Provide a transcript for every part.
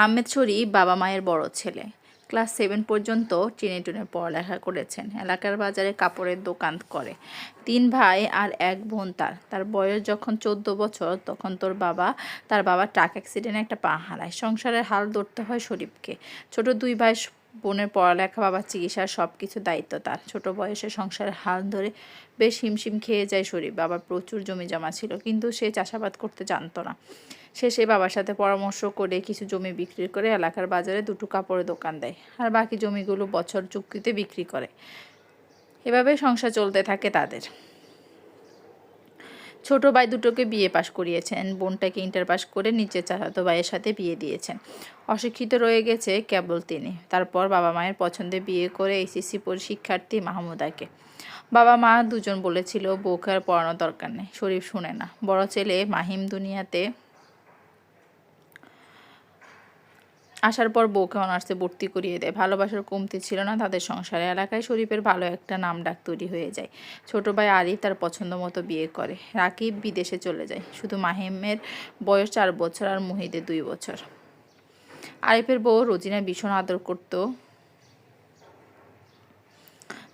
আহমেদ শরীফ বাবা মায়ের বড় ছেলে। ক্লাস সেভেন পর্যন্ত টেনে টুনে পড়ালেখা করেছেন। এলাকার বাজারে কাপড়ের দোকান করে। তিন ভাই আর এক বোন তার। তার বয়স যখন চোদ্দ বছর, তখন তোর বাবা, তার বাবা ট্রাক অ্যাক্সিডেন্টে একটা পা হারায়। সংসারের হাল ধরতে হয় শরীফকে। ছোট দুই ভাই বোনের পড়ালেখা, বাবার চিকিৎসার সব কিছু দায়িত্ব তার। ছোট বয়সে সংসারের হাল ধরে বেশ হিমশিম খেয়ে যায় শরীফ। বাবার প্রচুর জমি জমা ছিল, কিন্তু সে চাষাবাদ করতে জানতো না। শেষে বাবার সাথে পরামর্শ করে কিছু জমি বিক্রি করে এলাকার বাজারে দুটো কাপড়ের দোকান দেয় আর বাকি জমিগুলো বছর চুক্তিতে বিক্রি করে। এভাবে সংসার চলতে থাকে তাদের। ছোট ভাই দুটোকে বিয়ে পাশ করিয়েছেন, বোনটাকে ইন্টার পাস করে নিচের চাচাতো ভাইয়ের সাথে বিয়ে দিয়েছেন। অশিক্ষিত রয়ে গেছে কেবল তিনি। তারপর বাবা মায়ের পছন্দে বিয়ে করে এসএসসি শিক্ষার্থী মাহমুদাকে। বাবা মা দুজন বলেছিল, বউকে আর পড়ানোর দরকার নেই। শরীফ শুনে না। বড় ছেলে মাহিম দুনিয়াতে আসার পর বউকে অনার্সে ভর্তি করিয়ে দেয়। ভালোবাসার কমতি ছিল না তাদের সংসারে এলাকায়। শরীফের ভালো একটা নাম ডাক তৈরি হয়ে যায়। ছোট ভাই আরিফ তার পছন্দ মতো বিয়ে করে। রাকিব বিদেশে চলে যায়। শুধু মাহিমের বয়স চার বছর আর মুহিদের দুই বছর। আরিফের বউ রোজিনা ভীষণ আদর করতো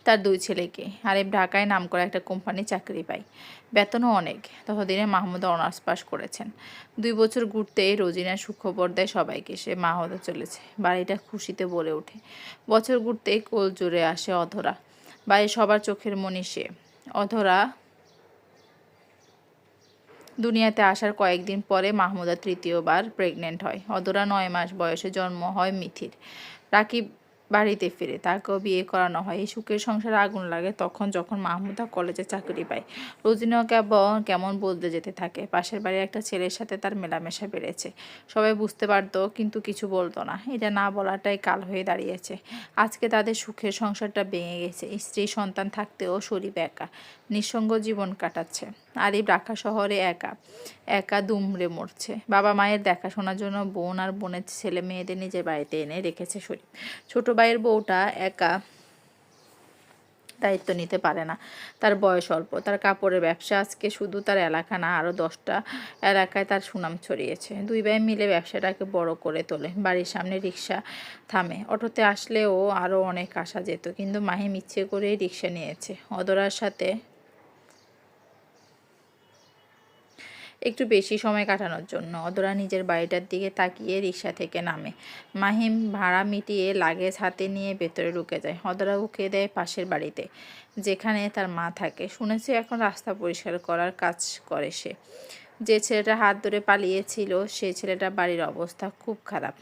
তার দুই ছেলেকে। আরিফ ঢাকায় নাম করা একটা কোম্পানি চাকরি পায়। বেতনও অনেক। ততদিনে মাহমুদা অনার্স পাস করেছেন। দুই বছর ঘুরতে রোজিনা সুখবর দেয় সবাইকে। সে মা চলেছে। বাড়িটা খুশিতে বলে ওঠে। বছর ঘুরতে কোল জুড়ে আসে অধরা। বাড়ির সবার চোখের মনি সে। অধরা দুনিয়াতে আসার কয়েকদিন পরে মাহমুদা তৃতীয়বার প্রেগনেন্ট হয়। অধরা নয় মাস বয়সে জন্ম হয় মিথির। রাকিব বাড়িতে ফিরে তাকেও বিয়ে করানো হয়। এই সুখের সংসারে আগুন লাগে তখন যখন মাহমুদা কলেজে চাকরি পায়। রোজিনাও কেবল কেমন বলতে যেতে থাকে। পাশের বাড়ির একটা ছেলের সাথে তার মেলামেশা বেড়েছে। সবাই বুঝতে পারতো, কিন্তু কিছু বলতো না। এটা না বলাটাই কাল হয়ে দাঁড়িয়েছে। আজকে তাদের সুখের সংসারটা ভেঙে গেছে। স্ত্রী সন্তান থাকতেও শরীর একা। নিঃসঙ্গ জীবন কাটাচ্ছে। আরিফ ঢাকা শহরে একা একা দুমড়ে মরছে। বাবা মায়ের দেখাশোনার জন্য বোন আর বোনের ছেলে মেয়েদের নিজের বাড়িতে এনে রেখেছে শরীফ। ছোট ভাইয়ের বউটা একা দায়িত্ব নিতে পারে না। তার বয়স অল্প। তার কাপড়ের ব্যবসা আজকে শুধু তার এলাকা না আরও দশটা এলাকায় তার সুনাম ছড়িয়েছে। দুই ভাই মিলে ব্যবসাটাকে বড় করে তোলে। বাড়ির সামনে রিক্সা থামে। অটোতে আসলেও আরও অনেক আসা যেত, কিন্তু মাহিম ইচ্ছে করেই রিক্সা নিয়েছে। অদরার সাথে একটু বেশি সময় কাটানোর জন্য। অদরা নিজের বাড়িটার দিকে তাকিয়ে রিক্সা থেকে নামে। মাহিম ভাড়া মিটিয়ে লাগেজ হাতে নিয়ে ভেতরে ঢুকে যায়। অদরা উকে দেয় পাশের বাড়িতে, যেখানে তার মা থাকে। শুনেছি এখন রাস্তা পরিষ্কার করার কাজ করে সে। যে ছেলেটা হাত ধরে পালিয়েছিল সে ছেলেটা বাড়ির অবস্থা খুব খারাপ।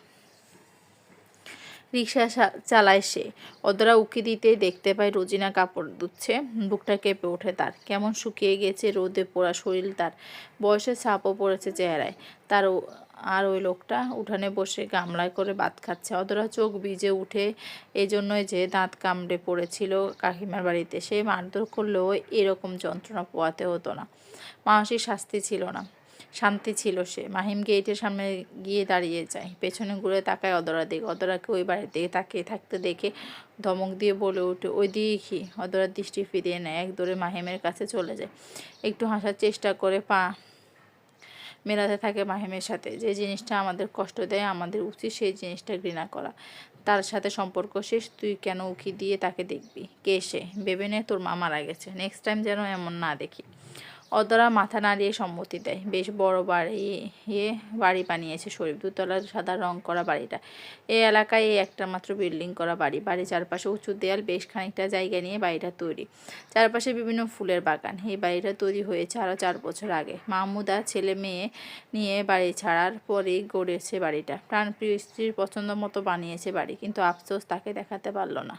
রিক্সা চালায় সে। অদরা উকি দিতে দেখতে পায় রোজিনা কাপড় ধুচ্ছে বুকটা কেঁপে ওঠে তার। কেমন শুকিয়ে গেছে রোদে পোড়া শরীর তার। বয়সে ছাপও পড়েছে চেহারায়। তার আর ওই লোকটা উঠানে বসে গামলায় করে ভাত খাচ্ছে। অদরা চোখ ভিজে উঠে এজন্যই যে দাঁত কামড়ে পড়েছিল কাকিমার বাড়িতে, সে মারধর করলেও এরকম যন্ত্রণা পোয়াতে হতো না। মানসিক শাস্তি ছিল না। শান্তি ছিল সে। মাহিম গেটের সামনে গিয়ে দাঁড়িয়ে যায়। পেছনে ঘুরে তাকায় অদরা দিকে। অদরাকে ওই বাড়ির দিকে তাকিয়ে থাকতে দেখে ধমক দিয়ে বলে ওঠে, ওই দিকে কি? অদরার দৃষ্টি ফিরিয়ে নেয়। এক দৌড়ে মাহিমের কাছে চলে যায়। একটু হাসার চেষ্টা করে পা মেলাতে থাকে মাহিমের সাথে। যে জিনিসটা আমাদের কষ্ট দেয়, আমাদের উচিত সেই জিনিসটা ঘৃণা করা। তার সাথে সম্পর্ক শেষ। তুই কেন উকি দিয়ে তাকে দেখবি? কে সে? ভেবে নে তোর মা মারা গেছে। নেক্সট টাইম যেন এমন না দেখি। অদরা মাথা নাড়িয়ে সম্মতি দেয়। বেশ বড় বাড়ি এ বাড়ি বানিয়েছে শরীফ। দুতলার সাদা রং করা বাড়িটা। এই এলাকায় এই একটা মাত্র বিল্ডিং করা বাড়ি। বাড়ির চারপাশে উঁচু দেয়াল, বেশ খানিকটা জায়গা নিয়ে বাড়িটা তৈরি। চারপাশে বিভিন্ন ফুলের বাগান। এই বাড়িটা তৈরি হয়েছে আরও চার বছর আগে। মাহমুদা ছেলে মেয়ে নিয়ে বাড়ি ছাড়ার পরেই গড়েছে বাড়িটা। প্রাণপ্রিয় স্ত্রীর পছন্দ মতো বানিয়েছে বাড়ি, কিন্তু আফসোস তাকে দেখাতে পারল না।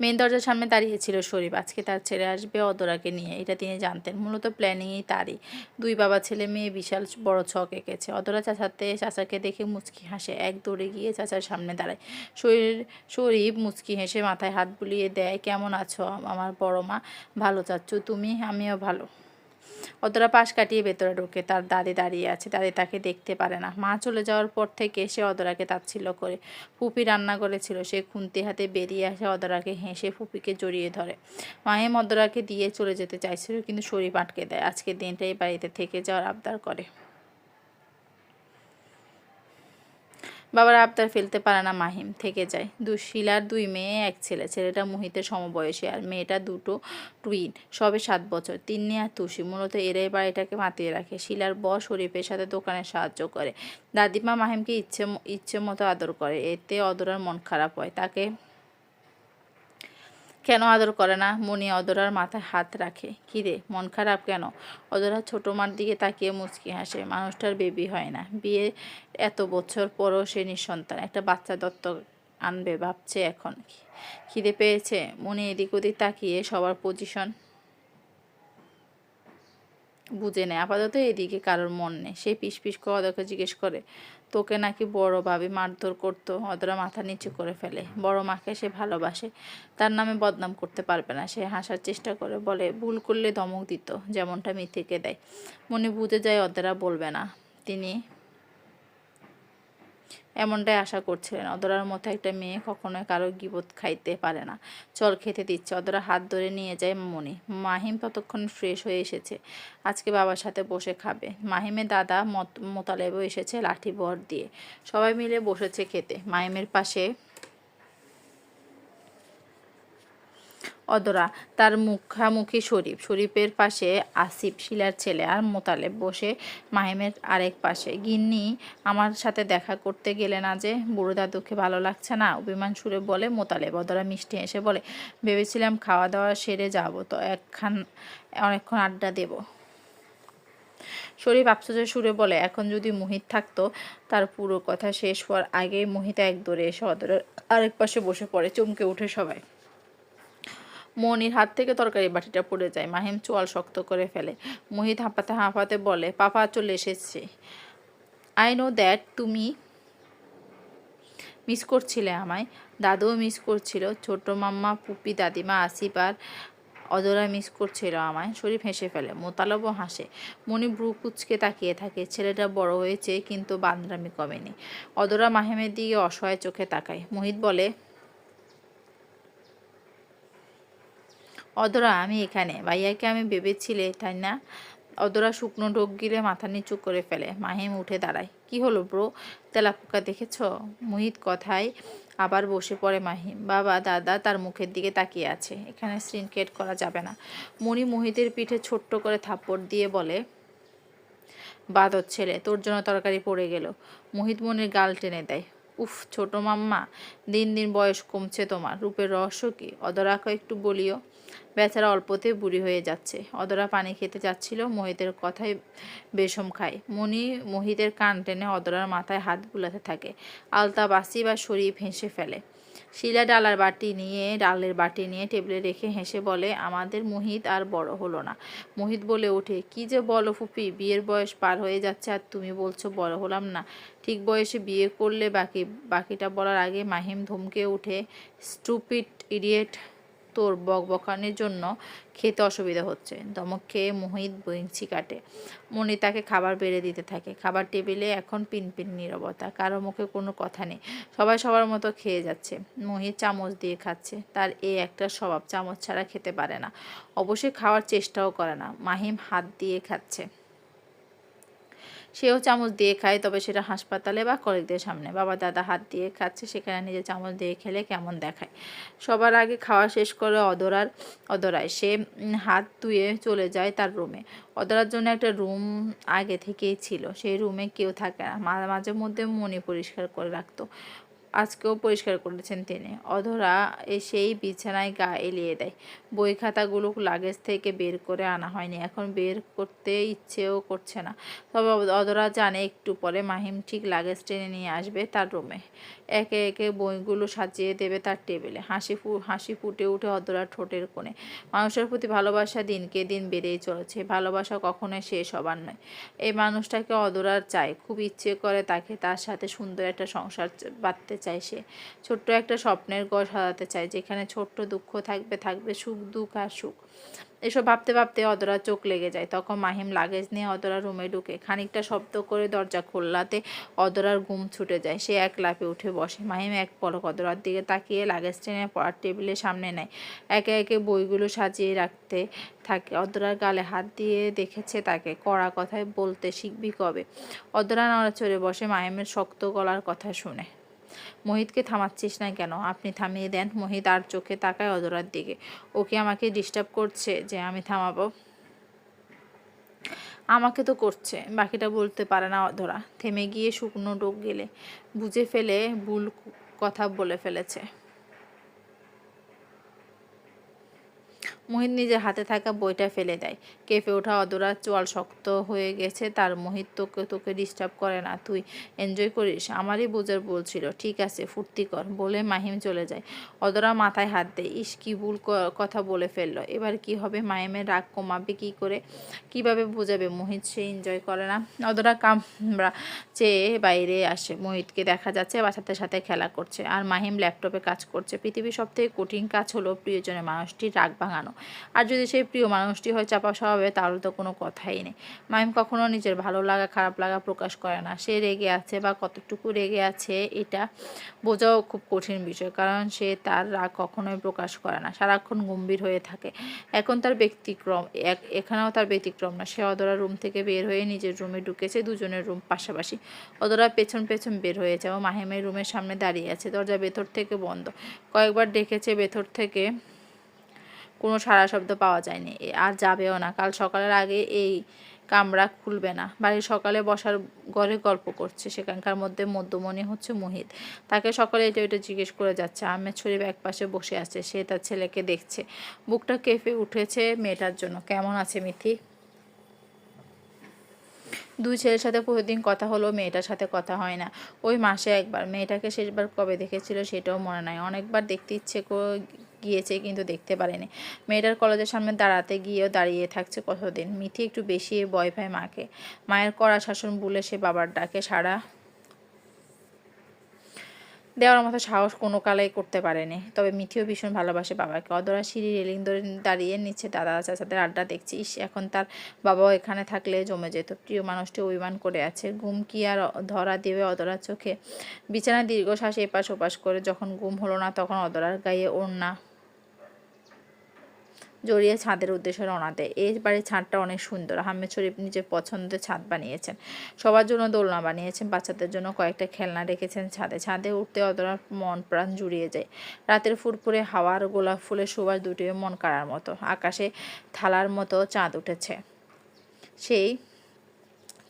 মেন দরজার সামনে দাঁড়িয়ে ছিল শরীফ। আজকে তার ছেলে আসবে অদরাকে নিয়ে, এটা তিনি জানতেন। মূলত প্ল্যানিংই তারই। দুই বাবা ছেলে মেয়ে বিশাল বড় ছক এঁকেছে। অদরা চাচাতে, চাচাকে দেখে মুচকি হাসে। এক দৌড়ে গিয়ে চাচার সামনে দাঁড়ায়। শরীর, শরীফ মুচকি হেসে মাথায় হাত বুলিয়ে দেয়, কেমন আছো আমার বড় মা? ভালো চাচ্ছ তুমি? আমিও ভালো। অতটা পাশ কাটিয়ে ভেতরে ঢোকে তার দাদি দাঁড়িয়ে আছে। দাদি তাকে দেখতে পারে না। মা চলে যাওয়ার পর থেকে সে অদরাকে তাচ্ছিল করে। ফুপি রান্না করেছিল। সে খুন্তি হাতে বেরিয়ে আসে অদরাকে হেসে ফুপিকে জড়িয়ে ধরে। মাহেম অদরাকে দিয়ে চলে যেতে চাইছিল, কিন্তু শরীর আটকে দেয়। আজকে দিনটাই বাড়িতে থেকে যাওয়ার আবদার করে। বাবার আবদার ফেলতে পারে না মাহিম, থেকে যায়। দু শিলার দুই মেয়ে, এক ছেলে। ছেলেটা মোহিতের সমবয়সী আর মেয়েটা দুটো টুইন সবে সাত বছর। তিন্নি আর তুষি মূলত এরাই বাড়িটাকে মাতিয়ে রাখে। শিলার ব শরীফের সাথে দোকানে সাহায্য করে। দাদিমা মাহিমকে ইচ্ছে ইচ্ছে মতো আদর করে। এতে অদরার মন খারাপ হয়। তাকে কেন আদর করে না? মনি অদরার মাথায় হাত রাখে। কিরে মন খারাপ কেন? অদরা ছোট মার দিকে তাকিয়ে মুচকি হাসে। মানুষটার বেবি হয় না। বিয়ে এত বছর পরও সে নিঃসন্তান। একটা বাচ্চা দত্তক আনবে ভাবছে এখন। খিদে পেয়েছে? মনে এদিক ওদিক তাকিয়ে সবার পজিশন বুঝে নেয়। আপাতত এদিকে কারোর মন নেই। সে পিস পিস করে অদরকে জিজ্ঞেস করে তোকে নাকি বড় ভাবে মারধর করতো, অদরা মাথা নিচু করে ফেলে। বড় মাকে সে ভালোবাসে, তার নামে বদনাম করতে পারবে না। সে হাসার চেষ্টা করে, বলে, ভুল করলে ধমক দিত। যেমনটা মিথেকে দেয়। মনে বুঝে যায় অদরা বলবে না। তিনি এমনটাই আশা করছিলেন। অদরার মতো একটা মেয়ে কখনোই কারও গিবত খাইতে পারে না। চল খেতে দিচ্ছে। অদরা হাত ধরে নিয়ে যায় মনি। মাহিম ততক্ষণ ফ্রেশ হয়ে এসেছে। আজকে বাবার সাথে বসে খাবে। মাহিমের দাদা মত মোতালেবও এসেছে লাঠি বর দিয়ে। সবাই মিলে বসেছে খেতে। মাহিমের পাশে অদরা, তার মুখামুখি শরীফ। শরীফের পাশে আসিফ শিলার ছেলে আর মোতালেব বসে মাহিমের আরেক পাশে। গিন্নি, আমার সাথে দেখা করতে গেলে না যে বুড়ো দাদুকে ভালো লাগছে না? অভিমান সুরে বলে, মোতালেব অদরা মিষ্টি এসে বলে, ভেবেছিলাম খাওয়া দাওয়া সেরে যাব, তো একখান, অনেকক্ষণ আড্ডা দেব। শরীফ আফসোসের সুরে বলে, এখন যদি মোহিত থাকতো, তার পুরো কথা শেষ হওয়ার আগেই মোহিত এক দৌড়ে এসে অদরের আরেক পাশে বসে পড়ে, চমকে উঠে সবাই। মনির হাত থেকে তরকারি বাটিটা পড়ে যায়। মাহিম চোয়াল শক্ত করে ফেলে। মোহিত হাঁপাতে হাঁপাতে বলে, পাপা চলে এসেছে। আই নো দ্যাট তুমি মিস করছিলে আমায়। দাদুও মিস করছিল। ছোট মাম্মা, পুপি, দাদিমা, আসিফ আর অদরা মিস করছিল আমায়। শরীফ হেসে ফেলে মোতালবও হাসে। মনি ব্রু কুচকে তাকিয়ে থাকে। ছেলেটা বড় হয়েছে, কিন্তু বান্দরামি কমেনি। অদরা মাহেমের দিকে অসহায় চোখে তাকায়। মোহিত বলে অদরা, আমি এখানে। ভাইয়াকে আমি ভেবেছিলে, তাই না? অদরা শুকনো ঢোক গিলে মাথা নিচু করে ফেলে। মাহিম উঠে দাঁড়ায়। কি হলো ব্রো? তেলাপোকা দেখেছ? মোহিত কথায় আবার বসে পড়ে মাহিম। বাবা, দাদা তার মুখের দিকে তাকিয়ে আছে। এখানে সিনকেট করা যাবে না। মণি মোহিতের পিঠে ছোট্ট করে থাপ্পড় দিয়ে বলে, বাদর ছেলে, তোর জন্য তরকারি পড়ে গেল। মোহিত মনির গাল টেনে দেয়, উফ, ছোট মাম্মা, দিন দিন বয়স কমছে তোমার। রূপের রহস্য কি? অদরাকে একটু বলিও। বেচারা অল্পতে বুড়ি হয়ে যাচ্ছে। অদরা পানি খেতে যাচ্ছিল, মোহিতের কথায় বেশম খায়। মনি মোহিতের কান টেনে অদরার মাথায় হাত বুলাতে থাকে। আলতা বাসি বা শরীফ হেসে ফেলে। শিলা ডালার বাটি নিয়ে, ডালের বাটি নিয়ে টেবিলে রেখে হেসে বলে, আমাদের মোহিত আর বড় হলো না। মোহিত বলে ওঠে, কি যে বলো ফুপি, বিয়ের বয়স পার হয়ে যাচ্ছে আর তুমি বলছো বড় হলাম না। ঠিক বয়সে বিয়ে করলে বাকি, বাকিটা বলার আগে মাহিম ধমকে উঠে স্টুপিড ইডিয়েট। তোর বকবকানির জন্য খেতে অসুবিধা হচ্ছে। দমক খেয়ে মোহিত বইঞ্চি কাটে। মনি তাকে খাবার বেড়ে দিতে থাকে। খাবার টেবিলে এখন পিনপিন নীরবতা। কারও মুখে কোনো কথা নেই। সবাই সবার মতো খেয়ে যাচ্ছে। মোহিত চামচ দিয়ে খাচ্ছে। তার এই একটা স্বভাব। চামচ ছাড়া খেতে পারে না। অবশ্যই খাওয়ার চেষ্টাও করে না। মাহিম হাত দিয়ে খাচ্ছে। সেও চামচ দিয়ে খায়, তবে সেটা হাসপাতালে বা কলেজদের সামনে। বাবা দাদা হাত দিয়ে খাচ্ছে, সেখানে নিজে চামচ দিয়ে খেলে কেমন দেখায়। সবার আগে খাওয়া শেষ করে অদরার, অদরায়। সে হাত ধুয়ে চলে যায় তার রুমে। অদরার জন্য একটা রুম আগে থেকেই ছিল। সেই রুমে কেউ থাকে না। মাঝে মধ্যে মনে পরিষ্কার করে রাখতো। আজকেও পরিষ্কার করেছেন তিনি। অধরা এসেই বিছানায় গা এলিয়ে দেয়। বই খাতাগুলো লাগেজ থেকে বের করে আনা হয়নি। এখন বের করতে ইচ্ছেও করছে না। তবে অধরা জানে একটু পরে মাহিম ঠিক লাগেজ টেনে নিয়ে আসবে তার রুমে। একে একে বইগুলো সাজিয়ে দেবে তার টেবিলে। হাসি ফু, হাসি ফুটে উঠে অধরা ঠোঁটের কোণে। মানুষের প্রতি ভালোবাসা দিনকে দিন বেড়েই চলেছে। ভালোবাসা কখনোই শেষ হবার নয়। এই মানুষটাকে অদরার চায়। খুব ইচ্ছে করে তাকে তার সাথে সুন্দর একটা সংসার বাঁধতে চায় সে। ছোট্ট একটা স্বপ্নের ঘর সাজাতে চায়, যেখানে ছোট্ট দুঃখ থাকবে থাকবে সুখ, দুঃখ আর সুখ। এসব ভাবতে ভাবতে অদরা চোখ লেগে যায়। তখন মাহিম লাগেজ নিয়ে অদরা রুমে ঢুকে। খানিকটা শব্দ করে দরজা খোল্লাতে অদরার ঘুম ছুটে যায়। সে এক লাফে উঠে বসে। মাহিম এক পলক অদরার দিকে তাকিয়ে লাগেজ টেনে পড়ার টেবিলের সামনে নেয়। একে একে বইগুলো সাজিয়ে রাখতে থাকে। অদরার গালে হাত দিয়ে দেখেছে তাকে। কড়া কথায় বলতে শিখবি কবে? অদরা নড়াচড়ে বসে মাহিমের শক্ত গলার কথা শুনে। মোহিতকে থামাচ্ছিস না কেন? আপনি থামিয়ে দেন। মোহিত আর চোখে তাকায় অজরার দিকে। ওকে আমাকে ডিস্টার্ব করছে যে আমি থামাবো? আমাকে তো করছে। বাকিটা বলতে পারে না অধরা। থেমে গিয়ে শুকনো ডোক গেলে। বুঝে ফেলে ভুল কথা বলে ফেলেছে। মোহিত নিজের হাতে থাকা বইটা ফেলে দেয়। কেঁপে ওঠা অদরা চোয়াল শক্ত হয়ে গেছে, তার মোহিত তোকে তোকে ডিস্টার্ব করে না তুই। এনজয় করিস, আমারই বোঝার বলছিল ঠিক আছে, ফুর্তি কর, বলে মাহিম চলে যায়। অদরা মাথায় হাত দেয়, ইস, কি ভুল কথা বলে ফেলল। এবার কি হবে? মাহিমের রাগ কমাবে কি করে? কীভাবে বোঝাবে? মোহিত সে এনজয় করে না। অদরা কামরা চেয়ে বাইরে আসে। মোহিতকে দেখা যাচ্ছে বাচ্চাদের সাথে খেলা করছে। আর মাহিম ল্যাপটপে কাজ করছে। পৃথিবীর সবথেকে কঠিন কাজ হলো প্রিয়জনের মানুষটির রাগ ভাঙানো। আর যদি সেই প্রিয় মানুষটি হয় চাপা স্বভাবে, তাহলে তো কোনো কথাই নেই। মাহিম কখনো নিজের ভালো লাগা, খারাপ লাগা প্রকাশ করে না। সে রেগে আছে বা কতটুকু রেগে আছে, এটা বোঝাও খুব কঠিন বিষয়, কারণ সে তার রাগ কখনোই প্রকাশ করে না। সারাক্ষণ গম্ভীর হয়ে থাকে। এখন তার ব্যতিক্রম এখানেও তার ব্যতিক্রম না। সে অদরা রুম থেকে বের হয়ে নিজের রুমে ঢুকেছে, দুজনের রুম পাশাপাশি। অদরা পেছন পেছন বের হয়েছে ও মাহিমের রুমের সামনে দাঁড়িয়ে আছে। দরজা ভেতর থেকে বন্ধ। কয়েকবার ডেকেছে ভেতর থেকে কোনো সারা শব্দ পাওয়া যায়নি। আর যাবেও না। কাল সকালের আগে এই কামরা খুলবে না। বাড়ির সকালে বসার ঘরে গল্প করছে। সেখানকার মধ্যে মধ্যমণি হচ্ছে মোহিত। তাকে সকালে এটা এটা জিজ্ঞেস করে যাচ্ছে। আমের শরীফ এক পাশে বসে আছে। সে তার ছেলেকে দেখছে। বুকটা কেঁপে উঠেছে মেয়েটার জন্য। কেমন আছে মিথি? দুই ছেলের সাথে প্রতিদিন কথা হলো মেয়েটার সাথে কথা হয় না। ওই মাসে একবার। মেয়েটাকে শেষবার কবে দেখেছিল সেটাও মনে নাই। অনেকবার দেখতে ইচ্ছে গিয়েছে কিন্তু দেখতে পারেনি। মেয়েটার কলেজের সামনে দাঁড়াতে গিয়েও দাঁড়িয়ে থাকছে কতদিন? মিথি একটু বেশি ভয় পায় মাকে। মায়ের কড়া শাসন বলে সে বাবার ডাকে, সারা দেওয়ার মতো সাহস কোনো কালেই করতে পারেনি। তবে মিঠিও ভীষণ ভালোবাসে বাবাকে। অদরা সিঁড়ি রেলিং ধরে দাঁড়িয়ে নিচ্ছে দাদা চাচাদের আড্ডা দেখছি, ইস, এখন তার বাবাও এখানে থাকলে জমে যেত। প্রিয় মানুষটি অভিমান করে আছে। ঘুম কি আর ধরা দেবে অদরার চোখে? বিছানায় দীর্ঘশ্বাস এপাশ ওপাশ করে যখন ঘুম হলো না তখন অদরার গায়ে ওড়না জড়িয়ে ছাদের উদ্দেশ্যে রওনা দেয়। এই বাড়ির ছাদটা অনেক সুন্দর। আহমেদ শরীফ নিজের পছন্দের ছাদ বানিয়েছেন। সবার জন্য দোলনা বানিয়েছেন। বাচ্চাদের জন্য কয়েকটা খেলনা রেখেছেন ছাদে। ছাদে উঠতে অতটা মন প্রাণ জুড়িয়ে যায়। রাতের ফুরফুরে হাওয়ার গোলাপ ফুলের সুবাস দুটিও মন কাড়ার মতো। আকাশে থালার মতো চাঁদ উঠেছে। সেই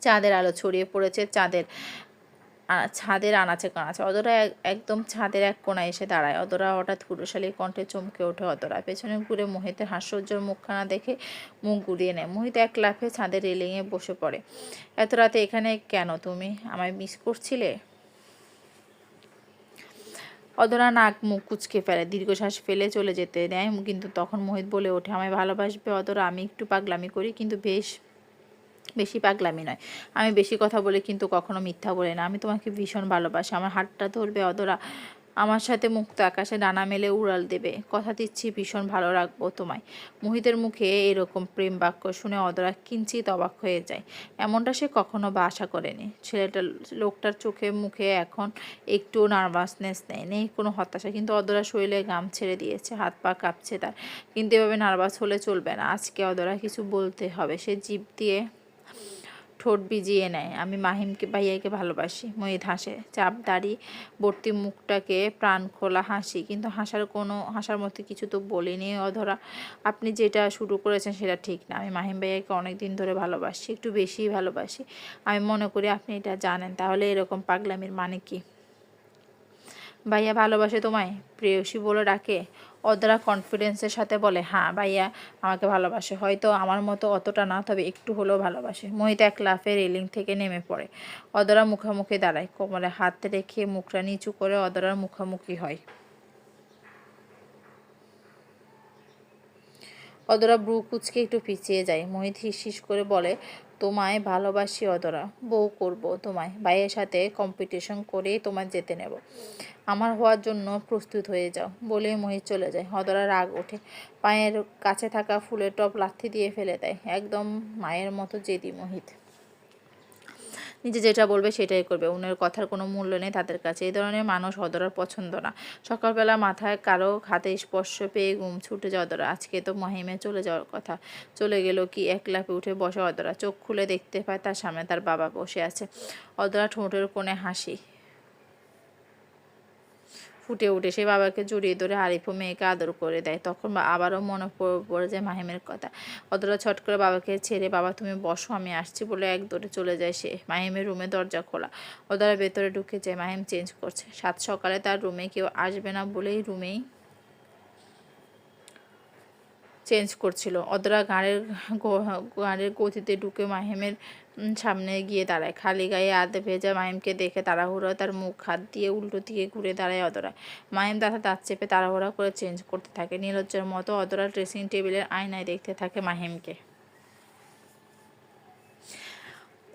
চাঁদের আলো ছড়িয়ে পড়েছে। চাঁদের ছাদের আনাচে কানাচে অদরা এক- একদম ছাদের এক কোণায় এসে দাঁড়ায়। অদরা হঠাৎ পুরুষালী কণ্ঠে চমকে ওঠে অদরা। পেছনে ঘুরে মোহিতের হাস্যোজ্জ্বল মুখখানা দেখে মুখ ঘুরিয়ে নেয়। মোহিত এক লাফে ছাদের রেলিংয়ে বসে পড়ে। এত রাতে এখানে কেন তুমি? আমায় মিস করছিলে? অদরা নাক মুখ কুচকে ফেলে। দীর্ঘশ্বাস ফেলে চলে যেতে দেয়। কিন্তু তখন মোহিত বলে ওঠে, আমায় ভালোবাসবে অদরা, আমি একটু পাগলামি করি, কিন্তু বেশ বেশি পাগলামি নয়। আমি বেশি কথা বলে কিন্তু কখনো মিথ্যা বলি না। আমি তোমাকে ভীষণ ভালোবাসি। আমার হাতটা ধরবে অদরা আমার সাথে মুক্ত আকাশে ডানা মেলে উড়াল দেবে। কথা দিচ্ছি, ভীষণ ভালো রাখব তোমায়। মোহিতের মুখে এরকম প্রেম বাক্য শুনে অদরা কিঞ্চিত অবাক হয়ে যায়। এমনটা সে কখনো বা আশা করেনি। ছেলেটা, লোকটার চোখে মুখে এখন একটু নার্ভাসনেস নেই। নেই কোনো হতাশা। কিন্তু অদরা শরীরে গাম ছেড়ে দিয়েছে। হাত পা কাঁপছে তার। কিন্তু এভাবে নার্ভাস হলে চলবে না। আজকে অদরা কিছু বলতে হবে। সে জিভ দিয়ে ঠোঁট ভিজিয়ে নেয়। আমি মাহিমকে, ভাইয়াকে ভালোবাসি। মহিত হাসে। চাপ, দাড়ি, ভর্তি মুখটাকে প্রাণ খোলা হাসি। কিন্তু হাসার কোনো, হাসার মতো কিছু তো বলিনি অধরা। আপনি যেটা শুরু করেছেন সেটা ঠিক না। আমি মাহিম ভাইয়াকে অনেক দিন ধরে ভালোবাসি, একটু বেশিই ভালোবাসি। আমি মনে করি আপনি এটা জানেন। তাহলে এরকম পাগলামির মানে কি? ভাইয়া ভালোবাসে তোমায়? প্রেয়সী বলে ডাকে? অদরা কনফিডেন্সের সাথে বলে হ্যাঁ ভাইয়া, আমাকে ভালোবাসে। হয়তো আমার মতো অতটা না, তবে একটু হলেও ভালোবাসে। মোহিত এক লাফে রেলিং থেকে নেমে পড়ে। অদরা মুখোমুখি দাঁড়ায়। কোমরে হাত রেখে মুখটা নিচু করে অদরার মুখোমুখি হয়। অদরা ব্রু কুচকে একটু পিছিয়ে যায়। মোহিত হিস করে বলে তোমায় ভালোবাসি অদরা। বউ করব তোমায়। ভাইয়ের সাথে কম্পিটিশন করে তোমায় যেতে নেব। আমার হওয়ার জন্য প্রস্তুত হয়ে যাও বলে মহিষ চলে যায়। অদরা রাগ ওঠে। পায়ের কাছে থাকা ফুলের টপ লাথি দিয়ে ফেলে দেয়। একদম মায়ের মতো জেদি মোহিত। নিজে যেটা বলবে সেটাই করবে। অন্যের কথার কোনো মূল্য নেই তাদের কাছে। এই ধরনের মানুষ অদরার পছন্দ না। সকালবেলা মাথায় কারও হাতে স্পর্শ পেয়ে ঘুম ছুটে যাওয়া অদরা। আজকে তো মহিমে চলে যাওয়ার কথা। চলে গেল কি এক লাফে উঠে বসে অদরা। চোখ খুলে দেখতে পায় তার সামনে তার বাবা বসে আছে। অদরা ঠোঁটের কোণে হাসি। ফুটে উঠে। সে বাবাকে জড়িয়ে ধরে আরিফও মেয়েকে আদর করে দেয়। তখন আবারও মনে পড়ে যায় মাহিমের কথা। অতটা ছট করে বাবাকে ছেড়ে, বাবা, তুমি বসো, আমি আসছি বলে এক দৌড়ে চলে যায় সে। মাহিমের রুমে দরজা খোলা। ওদারা ভেতরে ঢুকে যায়, মাহিম চেঞ্জ করছে। সাত সকালে তার রুমে কেউ আসবে না বলেই রুমেই চেঞ্জ করছিল। অদরা গাড়ির গাড়ির গতিতে ঢুকে মাহিমের সামনে গিয়ে দাঁড়ায়। খালি গায়ে আধে ভেজা মাহিমকে দেখে তাড়াহুড়ো তার মুখ হাত দিয়ে উল্টো দিকে ঘুরে দাঁড়ায় অদরা। মায়েম দাঁড়া দাঁত চেপে তাড়াহুড়া করে চেঞ্জ করতে থাকে। নীলজ্জার মতো অদরা ড্রেসিং টেবিলের আয়নায় দেখতে থাকে মাহিমকে।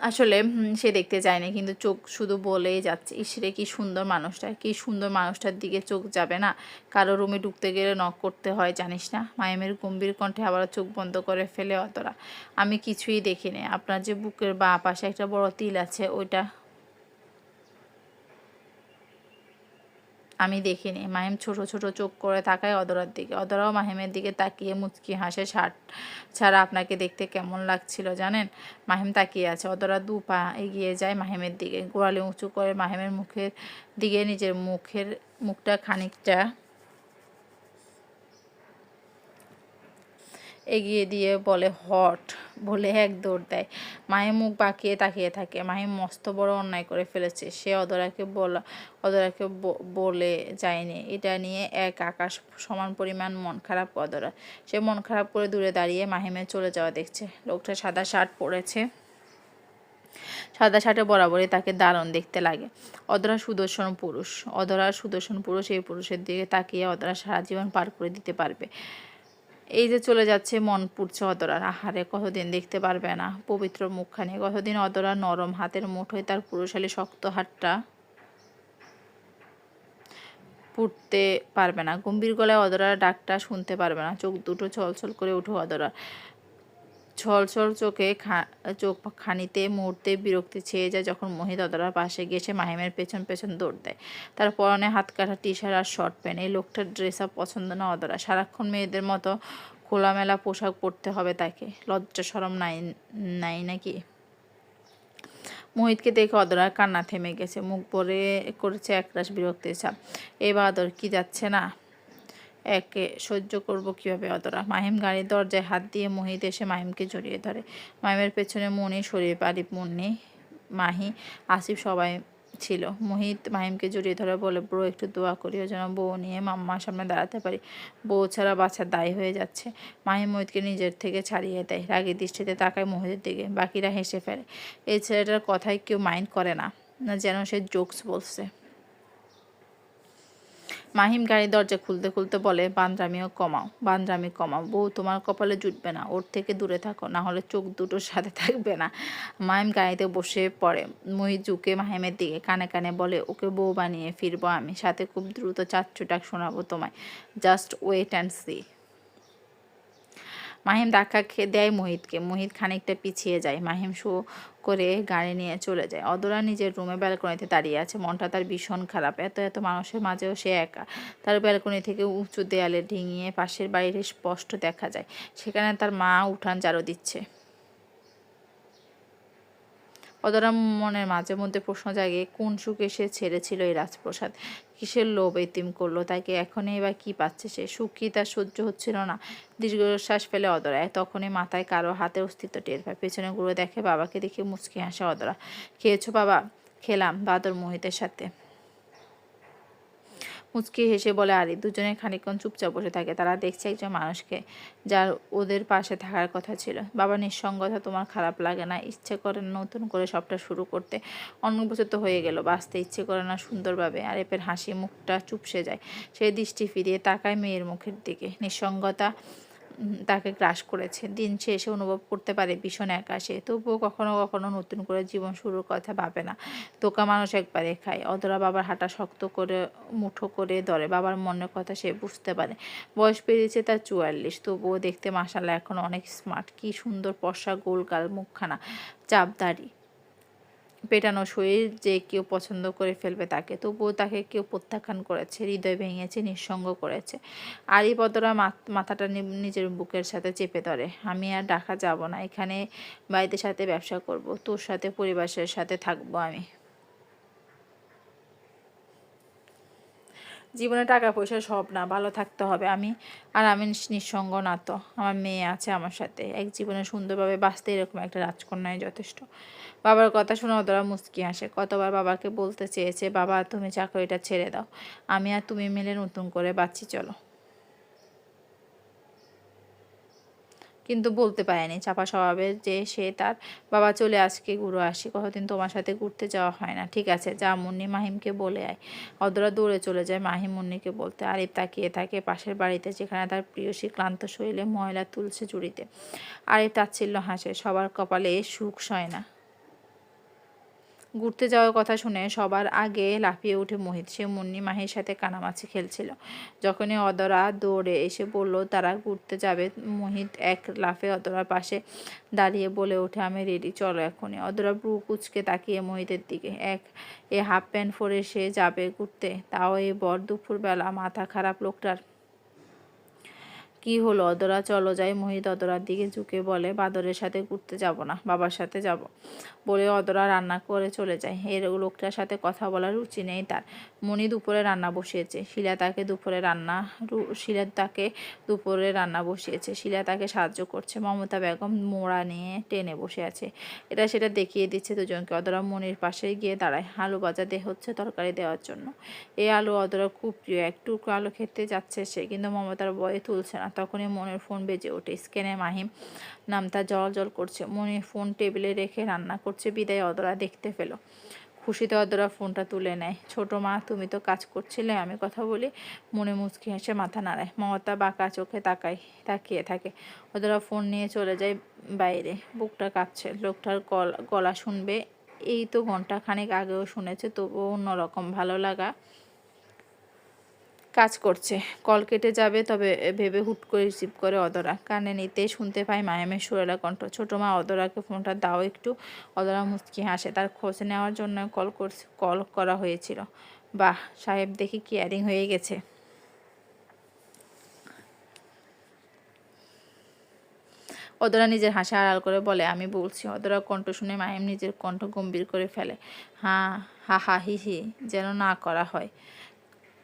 আসলে সে দেখতে যায় চায়নি, কিন্তু চোখ শুধু বলেই যাচ্ছে ইসরে কি সুন্দর মানুষটা, কি সুন্দর মানুষটার দিকে চোখ যাবে না, কারও রুমে ঢুকতে গেলে নক করতে হয়, জানিস না? মায়েমের গম্ভীর কণ্ঠে আবার চোখ বন্ধ করে ফেলে অতরা আমি কিছুই দেখিনি, আপনার যে বুকের বা পাশে একটা বড় তিল আছে, ওইটা আমি দেখিনি। মাহিম ছোট ছোট চোখ করে তাকায় অদরার দিকে। অদরাও মাহিমের দিকে তাকিয়ে মুচকি হাসে, শার্ট ছাড়া আপনাকে দেখতে কেমন লাগছিল জানেন? মাহিম তাকিয়ে আছে। অদরা দু পা এগিয়ে যায় মাহিমের দিকে। গোড়ালি উঁচু করে মাহিমের মুখের দিকে, নিজের মুখের মুখটা খানিকটা এগিয়ে দিয়ে বলে, হট, বলে এক দৌড় দেয়। মাহিম মুখ বাঁকিয়ে তাকিয়ে থাকে। মাহিম মস্ত বড় অন্যায় করে ফেলেছে। সে অদরাকে বলা, অদরাকে বলে যায়নি। এটা নিয়ে এক আকাশ সমান পরিমাণ মন খারাপ অদরা। সে মন খারাপ করে দূরে দাঁড়িয়ে মাহিমের চলে যাওয়া দেখছে। লোকটা সাদা শার্ট পরেছে। সাদা শার্টে বরাবরই তাকে দারুণ দেখতে লাগে। অদরা সুদর্শন পুরুষ। অদরা সুদর্শন পুরুষ এই পুরুষের দিকে তাকিয়ে অদরা সারা জীবন পার করে দিতে পারবে। এই যে চলে যাচ্ছে মন পুড়ছে অদরার আহারে, কতদিন দেখতে পারবে না। পবিত্র মুখখানি। কতদিন অদরা নরম হাতের মুঠোয় তার পুরুষালী শক্ত হাতটা পুড়তে পারবে না। গম্ভীর গলায় অদরার ডাকটা শুনতে পারবে না। চোখ দুটো ছলছল করে উঠো অদরা ছলছল চোখে চোখ খানিতে মুহূর্তে বিরক্তি ছেয়ে যায় যখন মোহিত অদরার পাশে সে মাহিমের পেছন পেছন দৌড় দেয়। তার পরনে হাত কাটা টি শার্ট আর শর্ট প্যান্ট। এই লোকটার ড্রেস আপ পছন্দ না অদরা। সারাক্ষণ মেয়েদের মতো খোলামেলা পোশাক পরতে হবে তাকে। লজ্জা সরম নাই নাই নাকি? মোহিতকে দেখে অদরার কান্না থেমে গেছে। মুখ ভরে করেছে একরাশ বিরক্তির ছাপ। এবার আদর কি যাচ্ছে না? একে সহ্য করব কীভাবে? অতরা মাহিম গাড়ির দরজায় হাত দিয়ে মোহিত এসে মাহিমকে জড়িয়ে ধরে। মাহিমের পেছনে মনি শরীর আরিফ মুন্নি, মাহি, আসিফ সবাই ছিল। মোহিত মাহিমকে জড়িয়ে ধরে বলে, ব্রো, একটু দোয়া করিও যেন বউ নিয়ে মাম্মার সামনে দাঁড়াতে পারি। বউ ছাড়া বাচ্চার দায়ী হয়ে যাচ্ছে। মাহিম মোহিতকে নিজের থেকে ছাড়িয়ে দেয়। রাগের দৃষ্টিতে তাকায় মোহিতের দিকে। বাকিরা হেসে ফেলে। এই ছেলেটার কথায় কেউ মাইন্ড করে না। যেন সে জোকস বলছে। মাহিম গাড়ির দরজা খুলতে খুলতে বলে, বান্দ্রামিও কমাও, বান্দ্রামি কমাও। বউ তোমার কপালে জুটবে না, ওর থেকে দূরে থাকো, না হলে চোখ দুটো সাথে থাকবে না। মাহিম গাড়িতে বসে পড়ে। মহি জুকে মাহিমের দিকে কানে কানে বলে, ওকে বউ বানিয়ে ফিরবো আমি, সাথে খুব দ্রুত চাচ্চু ডাক শোনাবো তোমায়। Just wait and see. Mahim ধাক্কা খেয়ে দেয় মোহিতকে। মোহিত খানিকটা পিছিয়ে যায়। মাহিম শো করে গাড়ি নিয়ে চলে যায়। অদরা নিজের রুমে ব্যালকনিতে দাঁড়িয়ে আছে। মনটা তার ভীষণ খারাপ। এত এত মানুষের মাঝেও সে একা। তার ব্যালকনি থেকে উঁচু দেয়ালে ডিঙিয়ে পাশের বাড়ির স্পষ্ট দেখা যায়। সেখানে তার মা উঠান জারো দিচ্ছে। অদরা মনের মাঝে মধ্যে প্রশ্ন জাগে, কোন সুখে সে ছেড়েছিল এই রাজপ্রসাদ? কিসের লোভ এতিম করল? তাকে এখনই বা কি পাচ্ছে সে? সুখ তার সহ্য হচ্ছিল না? দীর্ঘশ্বাস ফেলে অদরা তখনই মাথায় কারও হাতে অস্তিত্ব টের পায়। পেছনে ঘুরে দেখে বাবাকে দেখে মুচকি হাসে অদরা। খেয়েছো বাবা? খেলাম, বাদর মোহিতের সাথে। মুচকি হেসে বলে, আরি, দুজনে খানিকক্ষণ চুপচাপ বসে থাকে। তারা দেখছে একজন মানুষকে যার ওদের পাশে থাকার কথা ছিল। বাবা নিঃসঙ্গতা তোমার খারাপ লাগে না। ইচ্ছে করে নতুন করে সবটা শুরু করতে। অনেক তো হয়ে গেল, বাঁচতে ইচ্ছে করে না সুন্দরভাবে। আর এপের হাসি মুখটা চুপসে যায়। সে দৃষ্টি ফিরিয়ে তাকায় মেয়ের মুখের দিকে। নিঃসঙ্গতা তাকে গ্রাস করেছে। দিন শেষে অনুভব করতে পারে ভীষণ একা সে তবুও কখনো কখনো নতুন করে জীবন শুরুর কথা ভাবে না। তোকা মানুষ একবারে খায়। অধরা বাবার হাঁটা শক্ত করে, মুঠো করে ধরে। বাবার মনের কথা সে বুঝতে পারে। বয়স পেরিয়েছে তার চুয়াল্লিশ। তবুও দেখতে মাসাল্লাহ এখন অনেক স্মার্ট কি সুন্দর পশা গোলগাল মুখখানা। চাপদারি পেটানো শরীর যে কেউ পছন্দ করে ফেলবে তাকে। তবুও তাকে কেউ প্রত্যাখ্যান করেছে, হৃদয় ভেঙেছে, নিঃসঙ্গ করেছে। আরই পদরা মাথাটা নিজের বুকের সাথে চেপে ধরে, আমি আর ডাকা যাব না, এখানে বাড়িতে সাথে ব্যবসা করব, তোর সাথে পরিবারের সাথে থাকব আমি। জীবনে টাকা পয়সা সব না, ভালো থাকতে হবে। আমি, আর আমি নিঃসঙ্গ না তো। আমার মেয়ে আছে আমার সাথে। এক জীবনে সুন্দরভাবে বাঁচতে এরকম একটা রাজকন্যায় যথেষ্ট। বাবার কথা শুনে অতরা মুস্কি আসে কতবার বাবাকে বলতে চেয়েছে, বাবা, তুমি চাকরিটা ছেড়ে দাও। আমি আর তুমি মিলে নতুন করে বাঁচি চলো। কিন্তু বলতে পারেনি চাপা স্বভাবে যে সে তার, বাবা, চলে আজকে ঘুরো, আসি, কতদিন তোমার সাথে ঘুরতে যাওয়া হয় না, ঠিক আছে, যা মুন্নি মাহিমকে বলে আয়। অদরা দৌড়ে চলে যায় মাহিম মুন্নিকে বলতে আরিফ তাকিয়ে থাকে পাশের বাড়িতে যেখানে তার প্রিয়সী ক্লান্ত শরীরে ময়লা তুলছে জুড়িতে আরিফ তাচ্ছিল্য হাসে, সবার কপালে সুখ সয় না। ঘুরতে যাওয়ার কথা শুনে সবার আগে লাফিয়ে উঠে মোহিত সে, মুন্নি মাহির সাথে কানামাছি খেলছিল। যখনই অদরা দৌড়ে এসে বলল, তারা ঘুরতে যাবে। মোহিত এক লাফে অদরার পাশে দাঁড়িয়ে বলে ওঠে, আমি রেডি চলো এখনই অদরা ব্রু কুচকে তাকিয়ে মোহিতের দিকে। এক, এ হাফ প্যান্ট পরে সে যাবে ঘুরতে? তাও এই বর দুপুরবেলা মাথা খারাপ লোকটার কি হলো? অদরা চলো যাই। মোহিত অদরার দিকে ঝুঁকে বলে, বাদরের সাথে ঘুরতে যাব না, বাবার সাথে যাব। বলে অদরা রান্না করে চলে যায়। এর লোকটার সাথে কথা বলার রুচি নেই তার। মনি দুপুরে রান্না বসিয়েছে। শিলা তাকে দুপুরে রান্না শিলা তাকে দুপুরে রান্না বসিয়েছে। শিলা তাকে সাহায্য করছে। মমতা বেগম মোড়া নিয়ে টেনে বসে আছে। এটা সেটা দেখিয়ে দিচ্ছে দুজনকে। অদরা মনির পাশে গিয়ে দাঁড়ায়। আলু বাজাতে হচ্ছে তরকারি দেওয়ার জন্য। এই আলু অদরা খুব প্রিয়। একটু আলু খেতে যাচ্ছে সে, কিন্তু মমতার বয়ে তুলছে না। তখনই মনের ফোন বেজে ওঠে। স্ক্যানে মাহিম নামটা জল জল করছে। মনে ফোন টেবিলে রেখে রান্না করছে। বিদায় অদরা দেখতে পেল। খুশিতে অদরা ফোনটা তুলে নেয়। ছোট মা, তুমি তো কাজ করছিলে, আমি কথা বলি। মনে মুচকি হেসে মাথা নাড়ায়। মমতা বাঁকা চোখে তাকায়, তাকিয়ে থাকে। অদরা ফোন নিয়ে চলে যায় বাইরে। বুকটা কাঁপছে। লোকটার গলা গলা শুনবে। এই তো ঘণ্টা খানেক আগেও শুনেছে, তবুও অন্যরকম ভালো লাগা কাজ করছে। কল কেটে যাবে, তবে ভেবে হুট করে রিসিভ করে অদরা। কানে নিতে শুনতে পায় মায়ামের সুরেলা কণ্ঠ। ছোটো মা অদরাকে ফোনটা দাও একটু। অদরা মুচকি হাসে। তার খোঁজ নেওয়ার জন্য কল করছে, কল করা হয়েছিল। বাহ, সাহেব দেখি কেয়ারিং হয়ে গেছে। অদরা নিজের হাসি আড়াল করে বলে, আমি বলছি। অদরা কণ্ঠ শুনে মায়াম নিজের কণ্ঠ গম্ভীর করে ফেলে। হ্যাঁ হা হা, হি হি, যেন না করা হয়।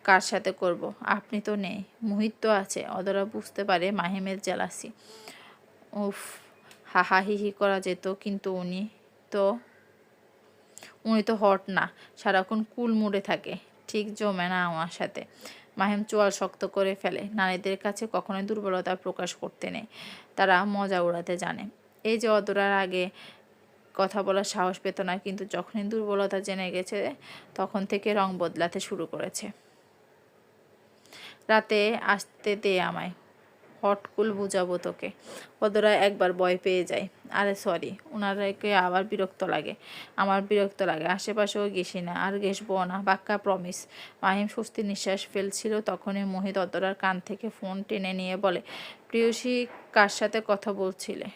কার সাথে করব? আপনি তো নেই। মুহিত তো আছে। অদরা বুঝতে পারে মাহিমের জেলাসি। উফ হাহা হি হি করা যেত, কিন্তু উনি তো উনি তো হট না। সারাক্ষণ কুল মুড়ে থাকে। ঠিক জমে না আমার সাথে। মাহিম চোয়াল শক্ত করে ফেলে। নারীদের কাছে কখনোই দুর্বলতা প্রকাশ করতে নেই। তারা মজা উড়াতে জানে। এই যে অদরার আগে কথা বলার সাহস পেত না, কিন্তু যখনই দুর্বলতা জেনে গেছে, তখন থেকে রং বদলাতে শুরু করেছে। রাতে আসতে দে আমায়। হটকুল বুঝাবো তোকে। পদরা একবার ভয় পেয়ে যায়। আরে সরি ওনারাকে আবার বিরক্ত লাগে। আমার বিরক্ত লাগে, আশেপাশেও গেছি না, আর গেসবো না বাক্কা প্রমিস মাহিম স্বস্তি নিঃশ্বাস ফেলছিল তখনই মোহিত অতরার কান থেকে ফোন টেনে নিয়ে বলে, প্রিয়সী, কার সাথে কথা বলছিলে?